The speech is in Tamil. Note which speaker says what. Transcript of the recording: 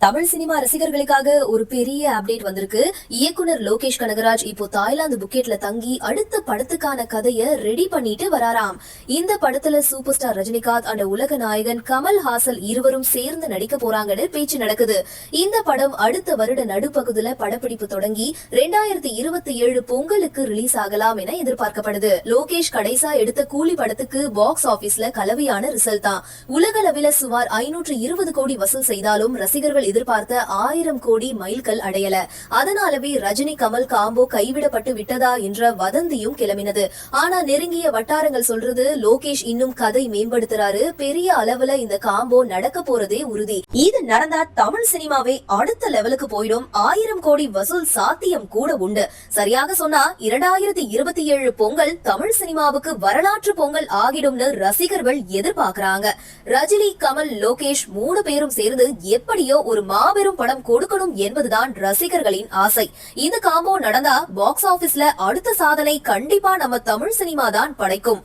Speaker 1: தமிழ் சினிமா ரசிகர்களுக்காக ஒரு பெரிய அப்டேட் வந்திருக்கு. இயக்குனர் லோகேஷ் கனகராஜ் இப்போ தாய்லாந்து புக்கெட்ல தங்கி அடுத்த படத்துக்கான கதையை ரெடி பண்ணிட்டு வராராம். இந்த படத்துல சூப்பர் ஸ்டார் ரஜினிகாந்த் அந்த உலக நாயகன் கமல் ஹாசல் இருவரும் சேர்ந்து நடிக்க போறாங்கன்னு பேச்சு நடக்குது. இந்த படம் அடுத்த வருட நடுப்பகுதியில படப்பிடிப்பு தொடங்கி ரெண்டாயிரத்தி இருபத்தி ஏழு பொங்கலுக்கு ரிலீஸ் ஆகலாம் என எதிர்பார்க்கப்படுது. லோகேஷ் கடைசா எடுத்த கூலி படத்துக்கு பாக்ஸ் ஆபீஸ்ல கலவையான ரிசல்ட் தான். உலகளவில சுமார் ஐநூற்று இருபது கோடி வசூல் செய்தாலும் ரசிகர்கள் எதிர்பார்த்த ஆயிரம் கோடி மைல்கல் அடையல. அதனாலவே ரஜினி கமல் காம்போ கைவிடப்பட்டு விட்டதா என்ற வதந்தியும் கிளம்பினது. ஆனா நெருங்கிய வட்டாரங்கள் சொல்றது லோகேஷ் இன்னும் கதை மேம்படுத்துறாரு. பெரிய அளவுல இந்த காம்போ நடக்க போறதே உறுதி. இது நடந்தா தமிழ் சினிமாவே அடுத்த லெவலுக்கு போயிடும். ஆயிரம் கோடி வசூல் சாத்தியம் கூட உண்டு. சரியாக சொன்னா இரண்டாயிரத்தி இருபத்தி ஏழு பொங்கல் தமிழ் சினிமாவுக்கு வரலாற்று பொங்கல் ஆகிடும்னு ரசிகர்கள் எதிர்பார்க்கறாங்க. ரஜினி கமல் லோகேஷ் மூணு பேரும் சேர்ந்து எப்படியோ ஒரு ஒரு மாபெரும் படம் கொடுக்கணும் என்பதுதான் ரசிகர்களின் ஆசை. இந்த காம்போ நடந்தா பாக்ஸ் ஆபீஸ்ல அடுத்த சாதனை கண்டிப்பா நம்ம தமிழ் சினிமா தான் படைக்கும்.